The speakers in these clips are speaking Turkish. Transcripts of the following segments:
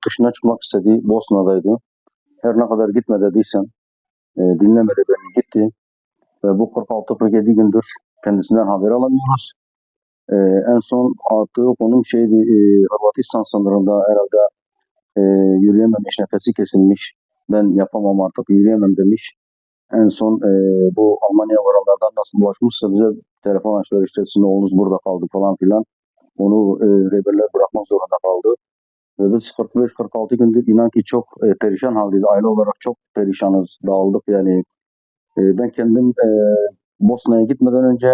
yurt dışına çıkmak istedi. Bosna'daydı. Her ne kadar gitme dediysem e, dinlemedi beni gitti. Ve bu 46-47 gündür kendisinden haber alamıyoruz. E, en son attığı konum şeydi e, Hırvatistan sınırında herhalde e, yürüyememiş, nefesi kesilmiş. Ben yapamam artık yürüyemem demiş. En son e, bu Almanya varanlardan nasıl bulaşmışsa bize telefon açtılar işte sizin oğlunuz burada kaldı falan filan. Onu e, rehberler bırakmak zorunda kaldı. Biz 45-46 gündür inan ki çok e, perişan haldeyiz. Aile olarak çok perişanız, dağıldık yani. E, ben kendim e, Bosna'ya gitmeden önce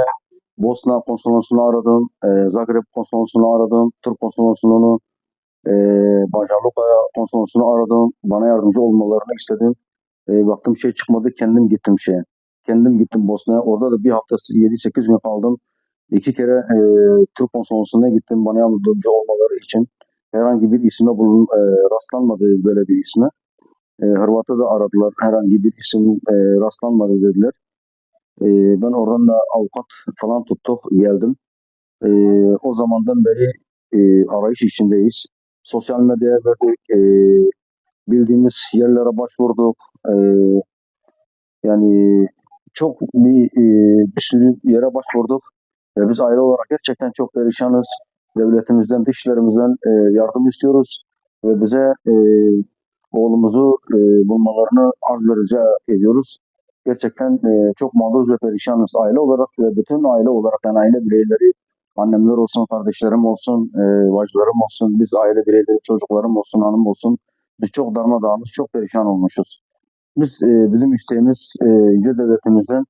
Bosna konsolosluğunu aradım, e, Zagreb konsolosluğunu aradım, Türk konsolosluğunu, e, Banja Luka konsolosluğunu aradım. Bana yardımcı olmalarını istedim. E, baktım şey çıkmadı, kendim gittim şeye. Kendim gittim Bosna'ya. Orada da bir hafta 7-8 gün kaldım. İki kere e, Türk konsolosluğuna gittim bana yardımcı olmaları için. Herhangi bir isme bulun, e, rastlanmadı böyle bir isme. E, Hırvat'ta da aradılar. Herhangi bir isim e, rastlanmadı dediler. E, ben oradan da avukat falan tuttuk, geldim. E, o zamandan beri e, arayış içindeyiz. Sosyal medyaya verdik, e, bildiğimiz yerlere başvurduk. E, yani çok bir, e, bir sürü yere başvurduk. Ve biz aile olarak gerçekten çok perişanız. Devletimizden, dışlarımızdan e, yardım istiyoruz. Ve bize e, oğlumuzu e, bulmalarını arz ve rica ediyoruz. Gerçekten e, çok mağduruz ve perişanız aile olarak ve bütün aile olarak yani aile bireyleri, annemler olsun, kardeşlerim olsun, e, bacılarım olsun, biz aile bireyleri, çocuklarım olsun, hanım olsun. Biz çok darmadağınız, çok perişan olmuşuz. Biz e, bizim isteğimiz e, yüce devletimizden,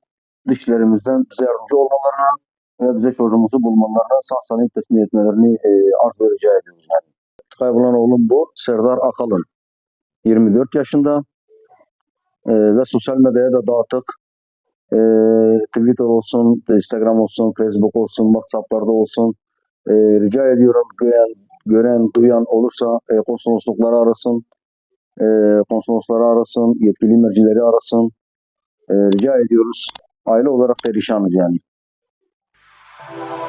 dışlarımızdan bize yardımcı olmalarına ve bize çocuğumuzu bulmalarına sağ salim teslim etmelerini e, arz rica ediyoruz yani. Kaybolan oğlum bu. Serdar Akalın. 24 yaşında e, ve sosyal medyaya da dağıttık. E, Twitter olsun, Instagram olsun, Facebook olsun, WhatsApp'larda olsun. E, rica ediyorum gören, gören, duyan olursa e, konsoloslukları arasın. E, konsolosları arasın, yetkili mercileri arasın. E, rica ediyoruz. Aile olarak perişanız yani. Oh.